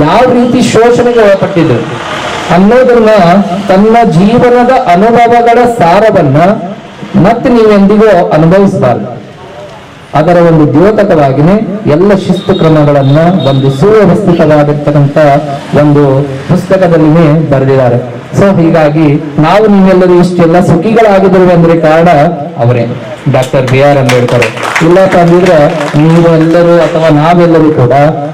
ಯಾವ ರೀತಿ ಶೋಷಣೆಗೆ ಒಳಪಟ್ಟಿದ್ರು? ಅನ್ನೋದನ್ನ ತನ್ನ ಜೀವನದ ಅನುಭವಗಳ ಸಾರವನ್ನ ಮತ್ತೆ ನೀವೆಂದಿಗೂ ಅನುಭವಿಸಬಾರ್ದು. ಅದರ ಒಂದು ದ್ಯೋತಕವಾಗಿನೇ ಎಲ್ಲ ಶಿಸ್ತು ಕ್ರಮಗಳನ್ನ ಒಂದು ಸುವ್ಯವಸ್ಥಿತವಾಗಿರ್ತಕ್ಕಂಥ ಒಂದು ಪುಸ್ತಕದಲ್ಲಿನೇ ಬರೆದಿದ್ದಾರೆ. ಸೊ ಹೀಗಾಗಿ ನಾವು ನೀವೆಲ್ಲರೂ ಇಷ್ಟೆಲ್ಲ ಸುಖಿಗಳಾಗಿದ್ರು ಅಂದ್ರೆ ಕಾರಣ ಅವರೇ. ಡಾಕ್ಟರ್ ಬಿ ಆರ್ ಅಂಬೇಡ್ಕರ್ ಇಲ್ಲಪ್ಪ ಅಂದಿದ್ರೆ ನೀವು ಎಲ್ಲರೂ ಅಥವಾ ನಾವೆಲ್ಲರೂ ಕೂಡ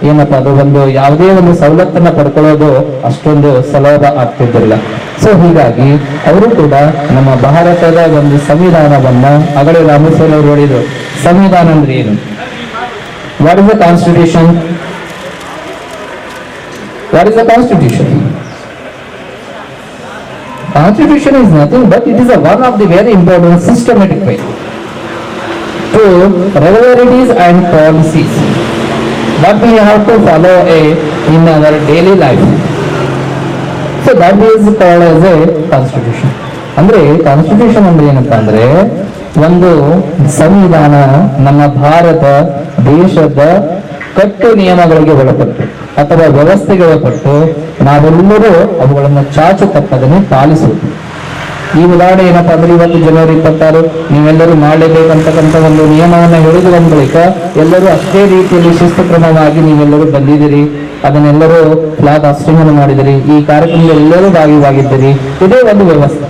ಏನಪ್ಪಾ ಅದು ಒಂದು ಯಾವುದೇ ಒಂದು ಸವಲತ್ತನ್ನ ಪಡ್ಕೊಳ್ಳೋದು ಅಷ್ಟೊಂದು ಸುಲಭ ಆಗ್ತಿದ್ದಿಲ್ಲ. ಸೊ ಹೀಗಾಗಿ ಅವರು ಕೂಡ ನಮ್ಮ ಭಾರತದ ಒಂದು ಸಂವಿಧಾನವನ್ನ ಅಗಲೇ ರಾಮೇಶ್ವರ ಅವರು ಹೇಳಿದ್ರು. ಸಂವಿಧಾನ ಅಂದ್ರೆ ಏನು? What is the constitution what is the constitution Constitution is nothing but it is a one of the very important systematic way to regularities and policies what we have to follow a in our daily life. So that is called as a constitution. ಅಂದ್ರೆ constitution ಅಂದ್ರೆ ಏನಪ್ಪಾ ಅಂದ್ರೆ ಒಂದು ಸಂವಿಧಾನ ನಮ್ಮ ಭಾರತ ದೇಶದ ಕಟ್ಟು ನಿಯಮಗಳಿಗೆ ಒಳಪಟ್ಟು ಅಥವಾ ವ್ಯವಸ್ಥೆಗೆ ಒಳಪಟ್ಟು ನಾವೆಲ್ಲರೂ ಅವುಗಳನ್ನು ಚಾಚು ತಪ್ಪದನ್ನು ಪಾಲಿಸುವುದು. ಈ ಉದಾಹರಣೆ ಏನಪ್ಪಾ ಅಂದ್ರೆ ಇವತ್ತು ಜನವರಿ ಇಪ್ಪತ್ತಾರು, ನೀವೆಲ್ಲರೂ ಮಾಡಲೇಬೇಕಂತಕ್ಕಂಥ ಒಂದು ನಿಯಮವನ್ನು ಹೇಳಿದ ಬಳಿಕ ಎಲ್ಲರೂ ಅಷ್ಟೇ ರೀತಿಯಲ್ಲಿ ಶಿಸ್ತು ಕ್ರಮವಾಗಿ ನೀವೆಲ್ಲರೂ ಬಂದಿದ್ದೀರಿ, ಅದನ್ನೆಲ್ಲರೂ ಫ್ಲಾಗ್ ಹಾಸ್ಟಿಂಗ್ ಮಾಡಿದಿರಿ ಈ ಕಾರ್ಯಕ್ರಮದಲ್ಲಿ ಎಲ್ಲರೂ ಭಾಗಿಯಾಗಿದ್ದೀರಿ, ಇದೇ ಒಂದು ವ್ಯವಸ್ಥೆ.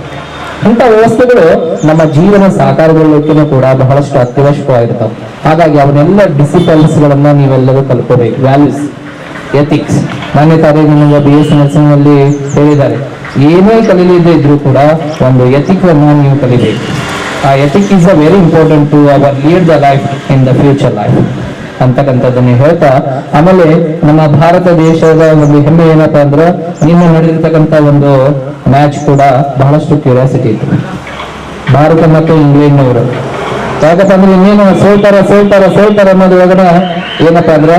ಇಂಥ ವ್ಯವಸ್ಥೆಗಳು ನಮ್ಮ ಜೀವನ ಸಾಕಾರಗೊಳ್ಳೋಕೆ ಕೂಡ ಬಹಳಷ್ಟು ಅತ್ಯವಶ್ಯಕವಾಗಿರ್ತವೆ. ಹಾಗಾಗಿ ಅವನ್ನೆಲ್ಲ ಡಿಸಿಪ್ಲಿನ್ಸ್ ಗಳನ್ನ ನೀವೆಲ್ಲರೂ ಕಲ್ಕೋಬೇಕು ವ್ಯಾಲ್ಯೂಸ್ ಎಥಿಕ್ಸ್ ಮೊನ್ನೆ ತಾರೇ ನಿಮಗೆ ಬಿ ಎಸ್ ನರ್ಸಿಂಗ್ ಅಲ್ಲಿ ಹೇಳಿದ್ದಾರೆ. ಏನೇ ಕಲೀಲಿದೆ ಇದ್ರೂ ಕೂಡ ಒಂದು ಎಥಿಕ್ ಅನ್ನ ನೀವು ಕಲಿಬೇಕು. ಆ ethic is a very important to our lead the life in the future life ಅಂತಕ್ಕಂಥದ್ದನ್ನು ಹೇಳ್ತಾ, ಆಮೇಲೆ ನಮ್ಮ ಭಾರತ ದೇಶದ ಒಂದು ಹೆಮ್ಮೆ ಏನಪ್ಪಾ ಅಂದ್ರೆ, ನಿನ್ನೆ ನಡೆದಿರ್ತಕ್ಕಂಥ ಒಂದು ಮ್ಯಾಚ್ ಕೂಡ ಬಹಳಷ್ಟು ಕ್ಯೂರಿಯಾಸಿಟಿ ಇತ್ತು. ಭಾರತ ಮತ್ತು ಇಂಗ್ಲೆಂಡ್ ಅವರು ಯಾಕಪ್ಪ ಅಂದ್ರೆ ಇನ್ನೇನು ಸೋಲ್ತಾರ ಸೋಲ್ತಾರ ಸೋಲ್ತಾರ ಒಳಗಡೆ ಏನಪ್ಪ ಅಂದ್ರೆ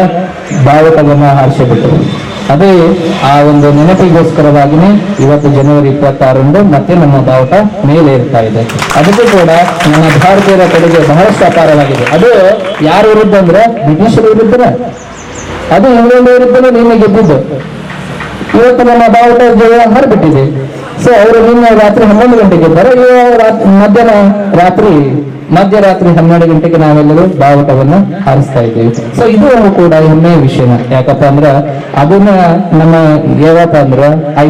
ಭಾರತವನ್ನು ಹಾರಿಸಿಬಿಟ್ರು ಅದೇ ಆ ಒಂದು ನೆನಪಿಗೋಸ್ಕರವಾಗಿನೇ ಇವತ್ತು ಜನವರಿ ಇಪ್ಪತ್ತಾರಂದು ಮತ್ತೆ ನಮ್ಮ ಬಾವುಟ ಮೇಲೆ ಇರ್ತಾ ಇದೆ. ಅದಕ್ಕೂ ಕೂಡ ನಮ್ಮ ಭಾರತೀಯರ ಕಡೆಗೆ ಬಹಳಷ್ಟು ಅಪಾರವಾಗಿದೆ. ಅದು ಯಾರ ವಿರುದ್ಧ ಅಂದ್ರೆ ಬ್ರಿಟಿಷರ ವಿರುದ್ಧನೇ ಅದು ಇಂಗ್ಲೆಂಡ್ ವಿರುದ್ಧನೇ ನಿನ್ನೆ ಗೆದ್ದಿದ್ದು. ಇವತ್ತು ನಮ್ಮ ಬಾವುಟ ಜಯ ಹರಿಬಿಟ್ಟಿದೆ ಸೊ ಅವರು ನಿನ್ನೆ ರಾತ್ರಿ ಹನ್ನೊಂದು ಗಂಟೆಗೆ ಇದ್ದಾರೆ. ಮಧ್ಯಾಹ್ನ ರಾತ್ರಿ ಮಧ್ಯರಾತ್ರಿ ಹನ್ನೆರಡು ಗಂಟೆಗೆ ನಾವೆಲ್ಲರೂ ಬಾವುಟವನ್ನು ಹಾರಿಸ್ತಾ ಇದ್ದೀವಿ. ಸೊ ಇದು ಕೂಡ ಹೆಮ್ಮೆಯ ವಿಷಯನ ಯಾಕಪ್ಪ ಅಂದ್ರ, ಅದನ್ನ ನಮ್ಮ ಯಾವಪ್ಪ ಅಂದ್ರ ಐ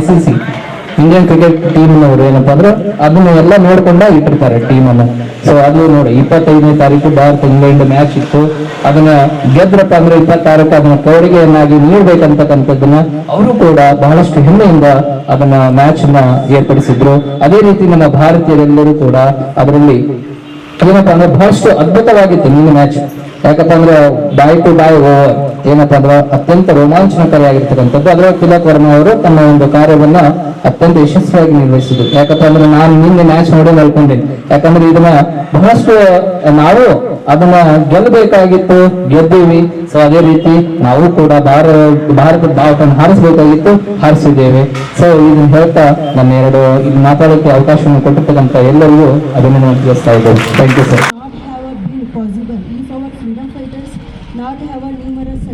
ಇಂಡಿಯನ್ ಕ್ರಿಕೆಟ್ ಟೀಮ್ನವರು ಏನಪ್ಪಾ ಅಂದ್ರೆ ಅದನ್ನ ಎಲ್ಲ ನೋಡ್ಕೊಂಡ ಇಟ್ಟಿರ್ತಾರೆ ಟೀಮ್ ಅನ್ನ. ಸೊ ಅದು ನೋಡಿ, ಇಪ್ಪತ್ತೈದನೇ ತಾರೀಕು ಭಾರತ ಇಂಗ್ಲೆಂಡ್ ಮ್ಯಾಚ್ ಇತ್ತು. ಅದನ್ನ ಗೆದ್ರಪ್ಪ ಅಂದ್ರೆ ಇಪ್ಪತ್ತಾರಕ್ಕೆ ಅದನ್ನ ಕೊಡುಗೆಯನ್ನಾಗಿ ನೀಡ್ಬೇಕಂತಕ್ಕಂಥದ್ದನ್ನ ಅವರು ಕೂಡ ಬಹಳಷ್ಟು ಹೆಮ್ಮೆಯಿಂದ ಅದನ್ನ ಮ್ಯಾಚ್ನ ಏರ್ಪಡಿಸಿದ್ರು. ಅದೇ ರೀತಿ ನಮ್ಮ ಭಾರತೀಯರೆಲ್ಲರೂ ಕೂಡ ಅದರಲ್ಲಿ ಏನಪ್ಪಾ ಅಂದ್ರೆ ಬಹಳಷ್ಟು ಅದ್ಭುತವಾಗಿತ್ತು ನಿನ್ನ ಮ್ಯಾಚ್ ಯಾಕಪ್ಪ ಅಂದ್ರೆ ಬಾಯ್ ಟು ಬಾಯ್ ಏನಪ್ಪಾ ಅಂದ್ರೆ ಅತ್ಯಂತ ರೋಮಾಂಚನಕಾರಿಯಾಗಿರ್ತಕ್ಕಂಥದ್ದು. ಅದರ ತಿಲಕ್ ವರ್ಮ ಅವರು ತಮ್ಮ ಒಂದು ಕಾರ್ಯವನ್ನ ಅತ್ಯಂತ ಯಶಸ್ವಿಯಾಗಿ ನಿರ್ವಹಿಸಿದ್ರು. ಯಾಕಪ್ಪ ಅಂದ್ರೆ ನಾನು ನಿನ್ನೆ ಮ್ಯಾಚ್ ನೋಡಿ ನಲ್ಕೊಂಡೆ ಯಾಕಂದ್ರೆ ಇದನ್ನ ಬಹಳಷ್ಟು ನಾವು ಅದನ್ನ ಗೆಲ್ಲಬೇಕಾಗಿತ್ತು, ಗೆದ್ದೀವಿ. ಸೊ ಅದೇ ರೀತಿ ನಾವು ಕೂಡ ಭಾರತ ಭಾರತದ ಬಾವುಟನ್ನು ಹಾರಿಸಬೇಕಾಗಿತ್ತು, ಹಾರಿಸಿದ್ದೇವೆ. ಸೊ ಇದನ್ನ ಹೇಳ್ತಾ ನನ್ನ ಎರಡು ಮಾತಾಡೋಕ್ಕೆ ಮಾತಾಡೋಕೆ ಅವಕಾಶವನ್ನು ಕೊಟ್ಟಿರ್ತಕ್ಕಂಥ ಎಲ್ಲರಿಗೂ ಅಭಿನಂದನೆ ತಿಳಿಸ್ತಾ ಇದ್ದೇವೆ ಥ್ಯಾಂಕ್ ಯು ಸರ್